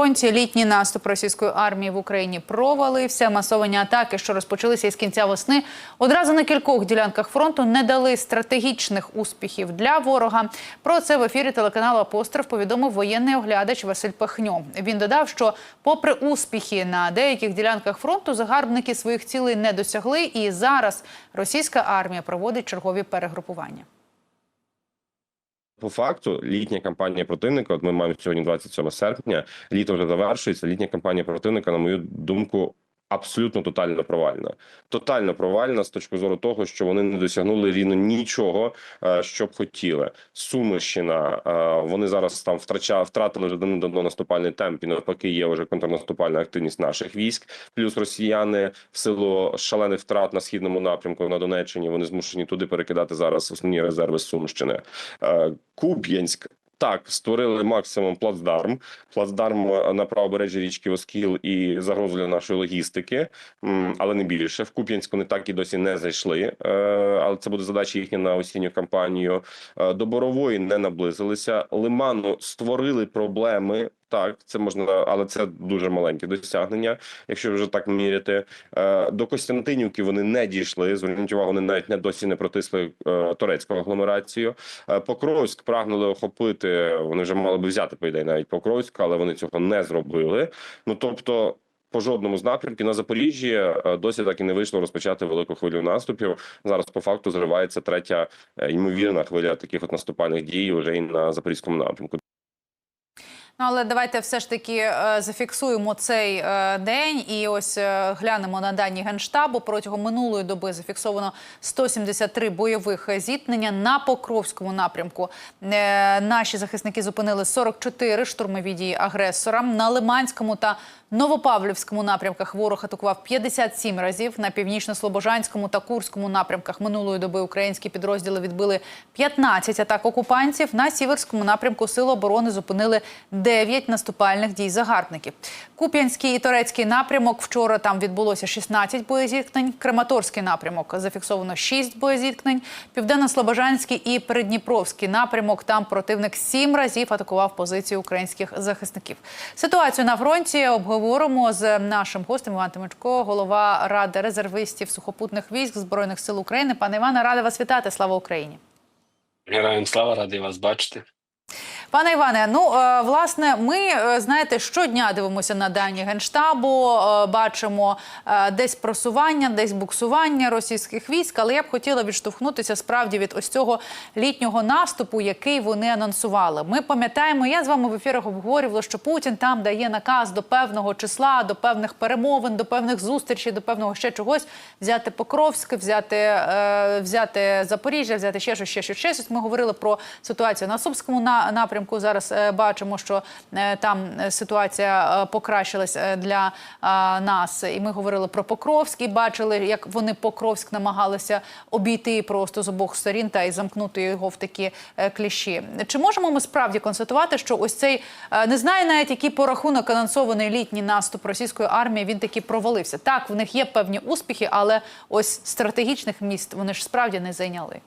фронті літній наступ російської армії в Україні провалився. Масовані атаки, що розпочалися із кінця весни, одразу на кількох ділянках фронту не дали стратегічних успіхів для ворога. Про це в ефірі телеканалу Апостроф повідомив воєнний оглядач Василь Пахньо. Він додав, що, попри успіхи на деяких ділянках фронту, загарбники своїх цілей не досягли, і зараз російська армія проводить чергові перегрупування. По факту, літня кампанія противника. От ми маємо сьогодні 27 серпня. Літо вже завершується. Літня кампанія противника, на мою думку, абсолютно тотально провальна. Тотально провальна з точки зору того, що вони не досягнули рівно нічого, е, що б хотіли. Сумищина е, вони зараз там втрача втратили вже давно наступальний темп. І навпаки, є вже контрнаступальна активність наших військ. Плюс росіяни в силу шалених втрат на східному напрямку на Донеччині. Вони змушені туди перекидати зараз основні резерви Сумщини. Е, Куп'янськ. Так, створили максимум плацдарм, плацдарм е, на правобережжі річки Оскіл і загрозу для нашої логістики, але не більше. В Куп'янську вони так і досі не зайшли. е, Але це буде задача їхня на осінню кампанію. Е, До Борової не наблизилися. Лиману створили проблеми. Так, це можна, але це дуже маленьке досягнення, якщо вже так міряти. Е, До Костянтинівки вони не дійшли. Зверніть увагу, вони навіть не досі не протисли е, турецьку агломерацію. Е, Покровськ прагнули охопити. Вони вже мали би взяти по ідеї навіть Покровськ, але вони цього не зробили. Ну тобто. По жодному з напрямків на Запоріжжі досі так і не вийшло розпочати велику хвилю наступів. Зараз по факту зривається третя ймовірна хвиля таких от наступальних дій вже і на запорізькому напрямку. Ну, але давайте все ж таки е, зафіксуємо цей е, день і ось е, глянемо на дані генштабу. Протягом минулої доби зафіксовано 173 бойових зіткнення на Покровському напрямку. Наші захисники зупинили 44 штурмові дії агресора на Лиманському та Новопавлівському напрямках. Ворог атакував 57 разів. На північно-слобожанському та Курському напрямках минулої доби українські підрозділи відбили 15 атак окупантів. На сіверському напрямку Сили оборони зупинили 9 наступальних дій загарбників. Куп'янський і Торецький напрямок. Вчора там відбулося 16 боєзіткнень. Крематорський напрямок зафіксовано 6 боєзіткнень. Південно-Слобожанський і Передніпровський напрямок. Там противник 7 разів атакував позиції українських захисників. Ситуацію на фронті обговоримо з нашим гостем Іван Тимочко, голова ради резервистів сухопутних військ збройних сил України. Пане Іване, рада вас вітати. Слава Україні! Героям слава, радий вас бачити. Пане Іване, ну е, власне, ми е, знаєте, щодня дивимося на дані генштабу, е, бачимо десь просування, десь буксування російських військ. Але я б хотіла відштовхнутися справді від ось цього літнього наступу, який вони анонсували. Ми пам'ятаємо, я з вами в ефірах обговорювала, що Путін там дає наказ до певного числа, до певних перемовин, до певних зустрічей, до певного ще чогось взяти Покровськ, взяти, взяти Запоріжжя, взяти ще щось, ще щось, ще щось. Ми говорили про ситуацію на Сумському на- напрямку. Зараз е, бачимо, що е, там е, ситуація покращилась для нас. І ми говорили про Покровськ і бачили, як вони Покровськ намагалися обійти просто з обох сторін та й замкнути його в такі кліщі. Чи можемо ми справді констатувати, що ось цей не знаю навіть який порахунок анонсований літній наступ російської армії він таки провалився? Так, в них є певні успіхи, але ось стратегічних міст вони ж справді не зайняли.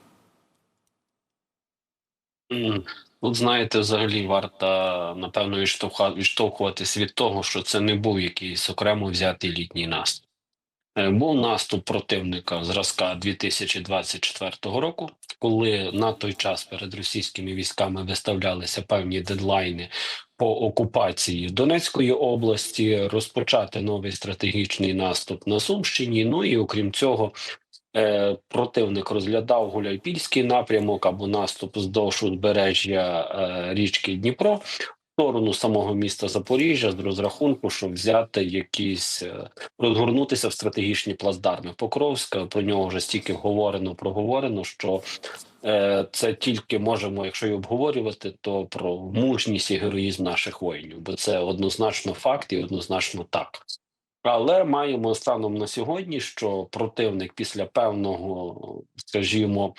Тут, знаєте, взагалі варто, напевно, відштовхуватись від того, що це не був якийсь окремо взятий літній наступ. Е, Був наступ противника зразка 2024 року, коли на той час перед російськими військами виставлялися певні дедлайни по окупації Донецької області, розпочати новий стратегічний наступ на Сумщині. Ну і окрім цього, противник розглядав Гуляйпільський напрямок або наступ вздовж узбережжя е, річки Дніпро в сторону самого міста Запоріжжя з розрахунку, щоб взяти якісь е, розгорнутися в стратегічні плацдарми Покровська. Про нього вже стільки говорено, проговорено, що е, це тільки можемо, якщо й обговорювати, то про мужність і героїзм наших воїнів, бо це однозначно факт і однозначно так. Але маємо станом на сьогодні, що противник після певного, скажімо,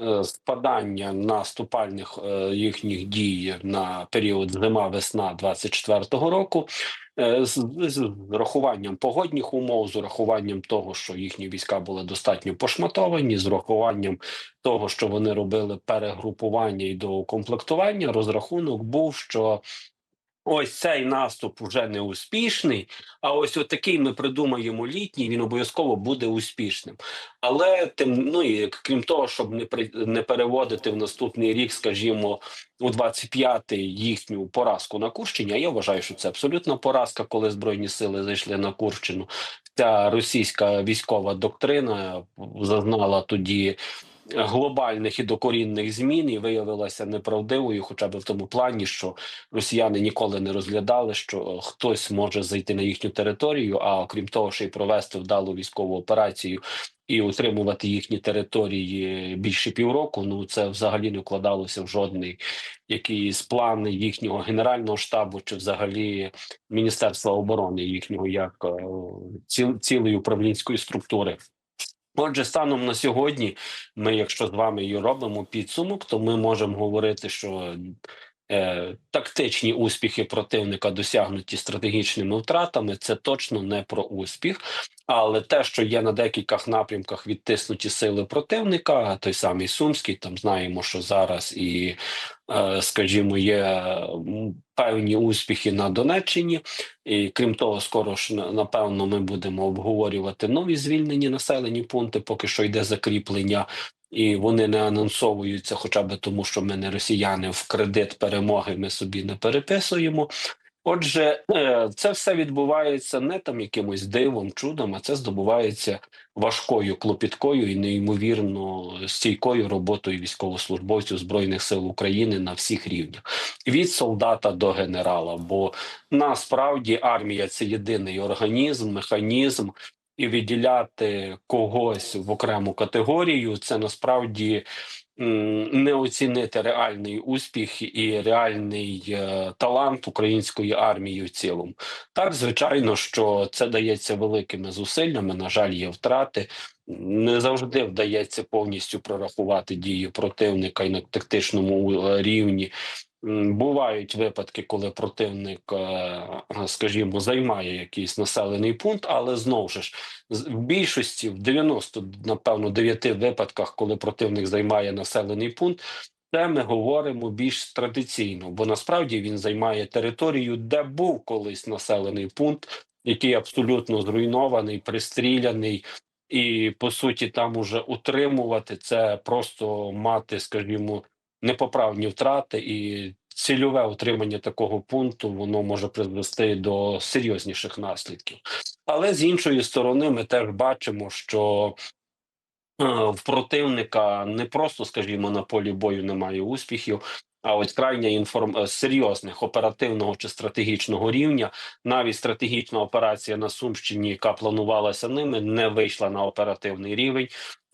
е, спадання наступальних е, їхніх дій на період зима-весна 24-го року, е, з, з врахуванням погодних умов, з урахуванням того, що їхні війська були достатньо пошматовані, з урахуванням того, що вони робили перегрупування і доукомплектування, розрахунок був, що ось цей наступ вже не успішний. А ось отакий ми придумаємо літній, він обов'язково буде успішним. Але тим, ну і крім того, щоб не при не переводити в наступний рік, скажімо, у 25-й їхню поразку на Курщині. А я вважаю, що це абсолютна поразка, коли збройні сили зайшли на Курщину. Ця російська військова доктрина зазнала тоді глобальних і докорінних змін і виявилася неправдивою, хоча б в тому плані, що росіяни ніколи не розглядали, що хтось може зайти на їхню територію, а окрім того, ще й провести вдалу військову операцію. І утримувати їхні території більше півроку. Ну це взагалі не вкладалося в жодний якийсь план їхнього генерального штабу, чи взагалі Міністерства оборони їхнього як е, ціл, цілої управлінської структури. Отже, станом на сьогодні, ми, якщо з вами її робимо підсумок, то ми можемо говорити, що тактичні успіхи противника досягнуті стратегічними втратами, це точно не про успіх. Але те, що є на декількох напрямках відтиснуті сили противника, той самий Сумський, там знаємо, що зараз і, е, скажімо, є певні успіхи на Донеччині. І крім того, скоро ж напевно ми будемо обговорювати нові звільнені населені пункти, поки що йде закріплення. І вони не анонсовуються, хоча б тому, що ми не росіяни в кредит перемоги ми собі не переписуємо. Отже, е, це все відбувається не там якимось дивом, чудом, а це здобувається важкою, клопіткою і неймовірно стійкою роботою військовослужбовців збройних сил України на всіх рівнях, від солдата до генерала. Бо насправді армія це єдиний організм, механізм. І виділяти когось в окрему категорію це насправді не оцінити реальний успіх і реальний е, талант української армії в цілому. Так, звичайно, що це дається великими зусиллями. На жаль, є втрати. Не завжди вдається повністю прорахувати дії противника і на тактичному е, рівні. Бувають випадки, коли противник, е, скажімо, займає якийсь населений пункт, але знову ж в більшості, в 90, напевно, 9 випадках, коли противник займає населений пункт, це ми говоримо більш традиційно, бо насправді він займає територію, де був колись населений пункт, який абсолютно зруйнований, пристріляний. І по суті, там уже утримувати це просто мати, скажімо, непоправні втрати, і цільове утримання такого пункту воно може призвести до серйозніших наслідків. Але з іншої сторони, ми теж бачимо, що е, в противника не просто, скажімо, на полі бою немає успіхів. А ось крайня інформ е, серйозних оперативного чи стратегічного рівня, навіть стратегічна операція на Сумщині, яка планувалася ними, не вийшла на оперативний рівень.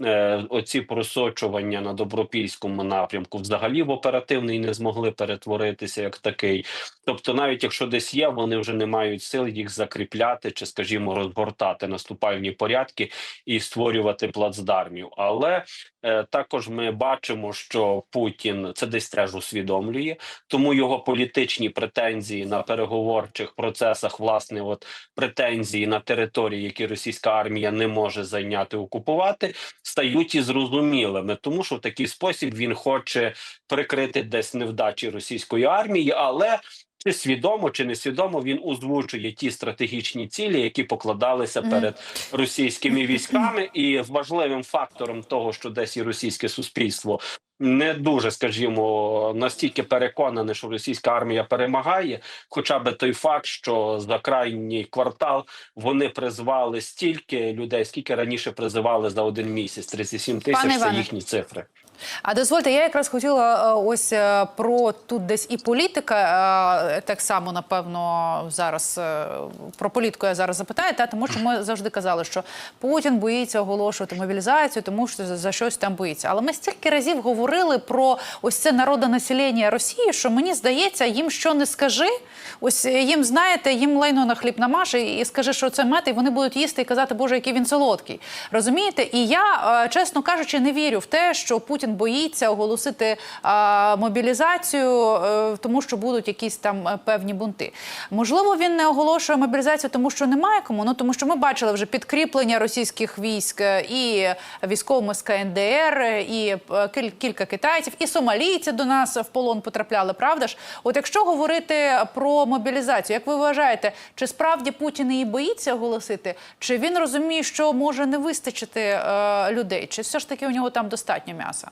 Е, оці просочування на добропільському напрямку взагалі в оперативний не змогли перетворитися як такий. Тобто, навіть якщо десь є, вони вже не мають сил їх закріпляти чи, скажімо, розгортати наступальні порядки і створювати плацдармів. Але е, також ми бачимо, що Путін це десь теж усвідомлює, тому його політичні претензії на переговорчих процесах, власне, от претензії на території, які російська армія не може зайняти окупувати, стають і зрозумілими, тому що в такий спосіб він хоче прикрити десь невдачі російської армії, але чи свідомо чи несвідомо він озвучує ті стратегічні цілі, які покладалися перед російськими військами, і важливим фактором того, що десь і російське суспільство не дуже, скажімо, настільки переконане, що російська армія перемагає. Хоча би той факт, що за крайній квартал вони призвали стільки людей, скільки раніше призивали за один місяць 37 Пане тисяч. Це їхні цифри. А дозвольте, я якраз хотіла е, ось е, про тут десь і політика, е, так само напевно зараз про політику я зараз запитаю, та тому що ми завжди казали, що Путін боїться оголошувати мобілізацію, тому що за- щось там боїться. Але ми стільки разів говорили про ось це народонаселення Росії, що мені здається, їм що не скажи, ось їм знаєте, їм лайно на хліб намаш і, скажи, що це мед, і вони будуть їсти і казати, Боже, який він солодкий. Розумієте? І я, чесно кажучи, не вірю в те, що Путін Путін боїться оголосити а, мобілізацію, е, тому що будуть якісь там е, певні бунти. Можливо, він не оголошує мобілізацію, тому що немає кому. Ну тому що ми бачили вже підкріплення російських військ е, і військовими з КНДР, і кілька китайців, і сомалійці до нас в полон потрапляли. Правда ж? От якщо говорити про мобілізацію, як ви вважаєте, чи справді Путін її боїться оголосити, чи він розуміє, що може не вистачити е, людей, чи все ж таки у нього там достатньо м'яса?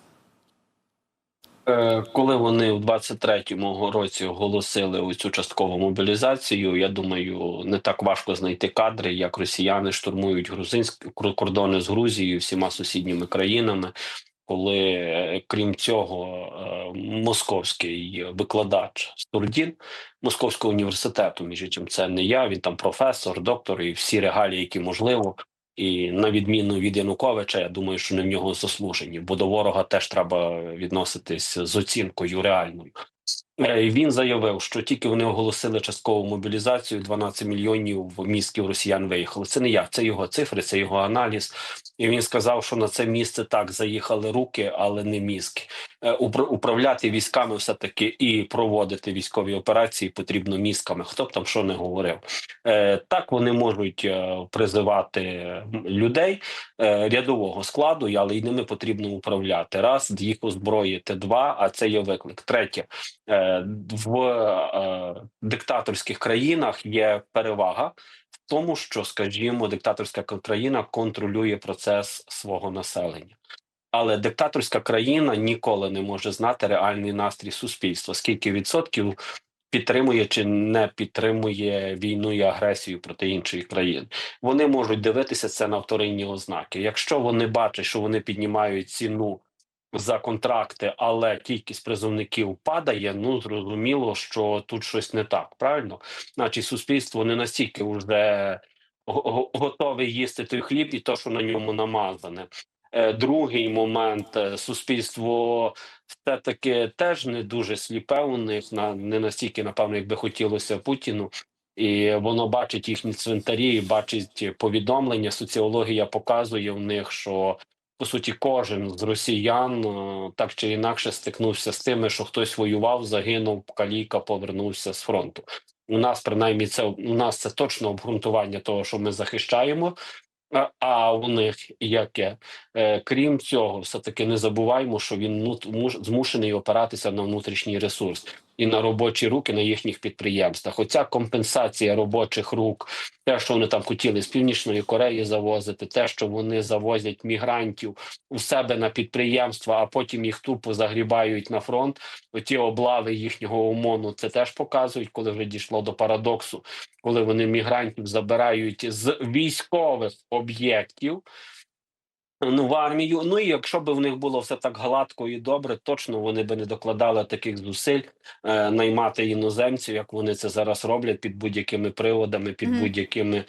Е, Коли вони в 23-му році оголосили цю часткову мобілізацію, я думаю, не так важко знайти кадри, як росіяни штурмують грузинські кордони з Грузією, всіма сусідніми країнами. Коли, е, крім цього, е, московський викладач Стурдін Московського університету, між іншим, це не я, він там професор, доктор і всі регалії, які можливо. І на відміну від Януковича, я думаю, що не в нього заслужені, бо до ворога теж треба відноситись з оцінкою реальною. Е, Він заявив, що тільки вони оголосили часткову мобілізацію, 12 мільйонів мізків росіян виїхали. Це не я, це його цифри, це його аналіз. І він сказав, що на це місце так заїхали руки, але не мізки. Е, Управляти військами все таки і проводити військові операції потрібно мізками. Хто б там що не говорив. Е, Так вони можуть е, призивати людей рядового складу, але й ними потрібно управляти. Раз їх озброїти, два, а це є виклик. Третє в диктаторських країнах є перевага тому, що, скажімо, диктаторська країна контролює процес свого населення. Але диктаторська країна ніколи не може знати реальний настрій суспільства, скільки відсотків підтримує чи не підтримує війну і агресію проти іншої країни. Вони можуть дивитися це на вторинні ознаки. Якщо вони бачать, що вони піднімають ціну за контракти, але кількість призовників падає, ну зрозуміло, що тут щось не так. Правильно, значить, суспільство не настільки вже го- го- готове їсти той хліб і то, що на ньому намазане. Е, Другий момент е, суспільство все таки теж не дуже сліпе у них на не настільки, напевно, як би хотілося Путіну. І воно бачить їхні цвинтарі, бачить повідомлення. Соціологія показує в них, що по суті кожен з росіян е, так чи інакше стикнувся з тими, що хтось воював, загинув, каліка повернувся з фронту. У нас принаймні це у нас це точно обґрунтування того, що ми захищаємо. А, у них яке? Е, крім цього, все таки не забуваємо, що він змушений опиратися на внутрішній ресурс і на робочі руки на їхніх підприємствах. Оця компенсація робочих рук, те, що вони там хотіли з північної Кореї завозити, те, що вони завозять мігрантів у себе на підприємства, а потім їх тупо загрібають на фронт. Оті облави їхнього ОМОНу це теж показують, коли вже дійшло до парадоксу, коли вони мігрантів забирають з військових об'єктів. Ну, в армію. Ну і якщо б в них було все так гладко і добре, точно вони би не докладали таких зусиль е, наймати іноземців, як вони це зараз роблять під будь-якими приводами, під Мгм. будь-якими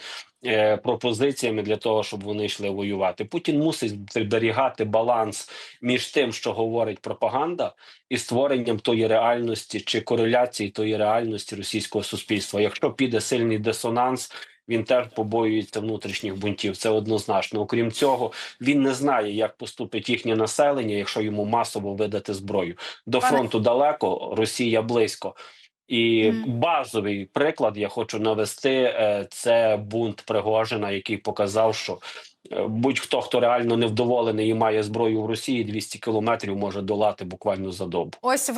е, пропозиціями для того, щоб вони йшли воювати. Путін мусить зберігати баланс між тим, що говорить пропаганда, і створенням тої реальності чи кореляції тої реальності російського суспільства. Якщо піде сильний дисонанс. Він теж побоюється внутрішніх бунтів. Це однозначно. Окрім цього, він не знає, як поступить їхнє населення, якщо йому масово видати зброю. До фронту далеко, Росія близько. І базовий приклад я хочу навести: е, це бунт Пригожина, який показав, що е, будь-хто, хто реально невдоволений і має зброю в Росії, 200 кілометрів може долати буквально за добу. Ось